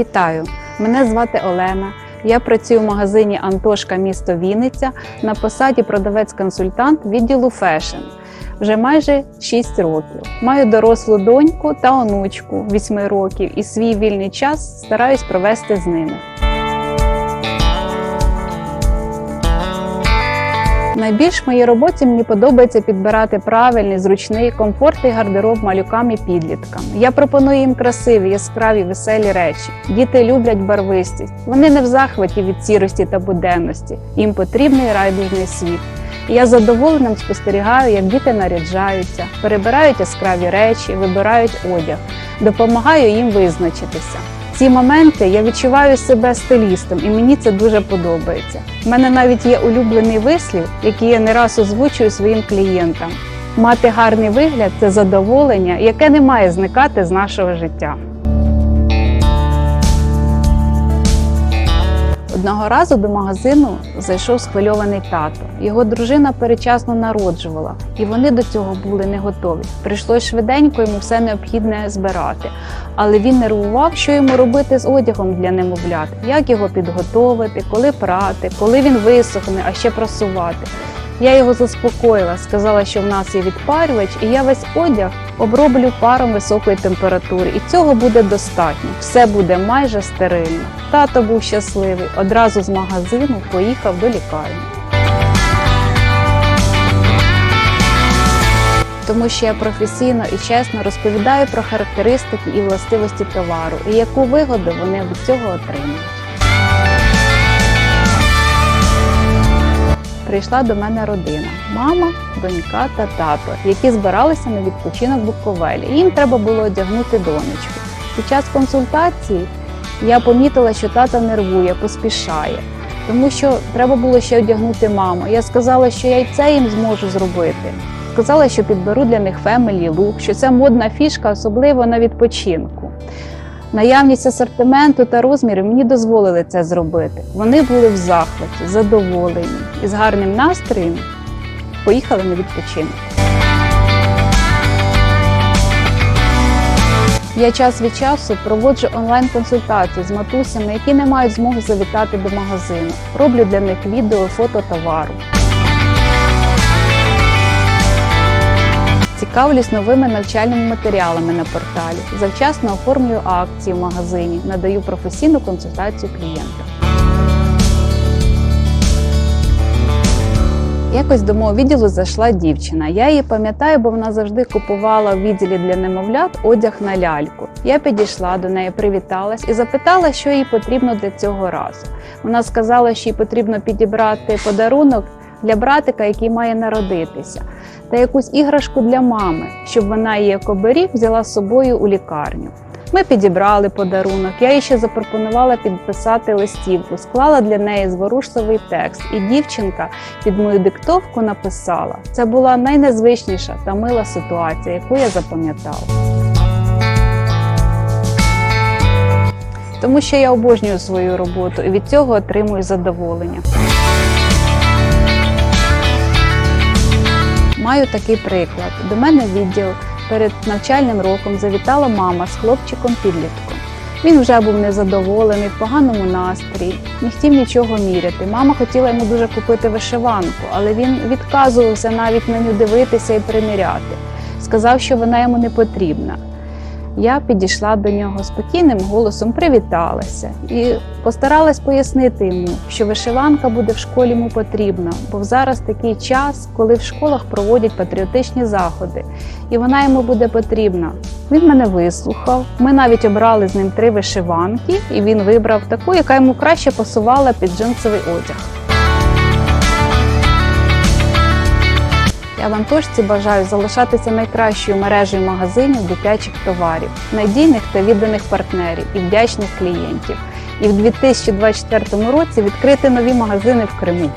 Вітаю! Мене звати Олена. Я працюю в магазині Антошка місто Вінниця на посаді продавець-консультант відділу фешн. Вже майже 6 років. Маю дорослу доньку та онучку 8 років і свій вільний час стараюсь провести з ними. Найбільш в моїй роботі мені подобається підбирати правильний, зручний, комфортний гардероб малюкам і підліткам. Я пропоную їм красиві, яскраві, веселі речі. Діти люблять барвистість. Вони не в захваті від сірості та буденності. Їм потрібний райдужний світ. Я з задоволенням спостерігаю, як діти наряджаються, перебирають яскраві речі, вибирають одяг, допомагаю їм визначитися. Ці моменти я відчуваю себе стилістом, і мені це дуже подобається. У мене навіть є улюблений вислів, який я не раз озвучую своїм клієнтам. Мати гарний вигляд це задоволення, яке не має зникати з нашого життя. Одного разу до магазину зайшов схвильований тато. Його дружина перечасно народжувала, і вони до цього були не готові. Прийшлось швиденько йому все необхідне збирати. Але він нервував, що йому робити з одягом для немовлят, як його підготовити, коли прати, коли він висохне, а ще прасувати. Я його заспокоїла, сказала, що в нас є відпарювач, і я весь одяг оброблю паром високої температури, і цього буде достатньо. Все буде майже стерильно. Тато був щасливий. Одразу з магазину поїхав до лікарні. Тому що я професійно і чесно розповідаю про характеристики і властивості товару, і яку вигоду вони від цього отримують. Прийшла до мене родина: мама, донька та тато, які збиралися на відпочинок в Буковелі. Їм треба було одягнути донечку. Під час консультації я помітила, що тато нервує, поспішає, тому що треба було ще одягнути маму. Я сказала, що я й це їм зможу зробити. Сказала, що підберу для них family look, що це модна фішка, особливо на відпочинку. Наявність асортименту та розмірів мені дозволили це зробити. Вони були в захваті, задоволені і з гарним настроєм поїхали на відпочинок. Я час від часу проводжу онлайн-консультації з матусями, які не мають змоги завітати до магазину. Роблю для них відео, фото товару. Цікавлюсь новими навчальними матеріалами на порталі, завчасно оформлюю акції в магазині, надаю професійну консультацію клієнтам. Якось до мого відділу зайшла дівчина. Я її пам'ятаю, бо вона завжди купувала в відділі для немовлят одяг на ляльку. Я підійшла до неї, привіталась і запитала, що їй потрібно для цього разу. Вона сказала, що їй потрібно підібрати подарунок для братика, який має народитися, та якусь іграшку для мами, щоб вона її як оберіг взяла з собою у лікарню. Ми підібрали подарунок. Я їй ще запропонувала підписати листівку, склала для неї зворушливий текст, і дівчинка під мою диктовку написала: це була найнезвичніша та мила ситуація, яку я запам'ятала. Тому що я обожнюю свою роботу і від цього отримую задоволення. Маю такий приклад. До мене відділ перед навчальним роком завітала мама з хлопчиком-підлітком. Він вже був незадоволений, в поганому настрій, не хотів нічого міряти. Мама хотіла йому дуже купити вишиванку, але він відказувався навіть на нього дивитися і приміряти. Сказав, що вона йому не потрібна. Я підійшла до нього спокійним голосом, привіталася і постаралась пояснити йому, що вишиванка буде в школі йому потрібна, бо зараз такий час, коли в школах проводять патріотичні заходи, і вона йому буде потрібна. Він мене вислухав. Ми навіть обрали з ним три вишиванки, і він вибрав таку, яка йому краще пасувала під джинсовий одяг. Я вам точці бажаю залишатися найкращою мережею магазинів дитячих товарів, надійних та відданих партнерів і вдячних клієнтів. І в 2024 році відкрити нові магазини в Криму.